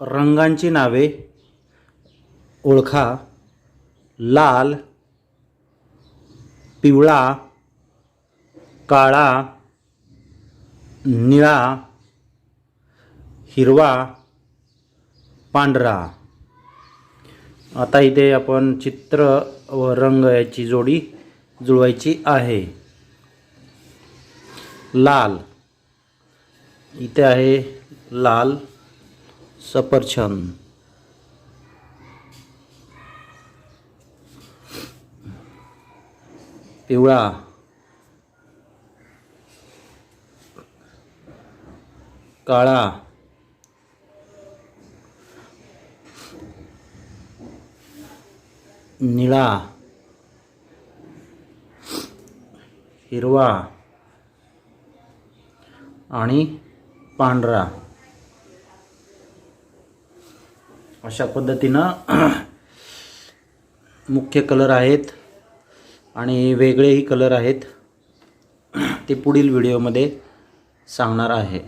रंगांची नावे ओळखा. लाल पिवळा काळा निळा हिरवा पांढरा. आता इथे आपण चित्र व रंग याची जोडी जुळवायची आहे. लाल. इथे आहे लाल सफरचंद. पिवळा. काळा. निळा. हिरवा. आणि पांढरा. अशा पद्धतीनं मुख्य कलर आहेत आणि वेगळेही कलर आहेत. ते पुढील व्हिडिओमध्ये सांगणार आहे.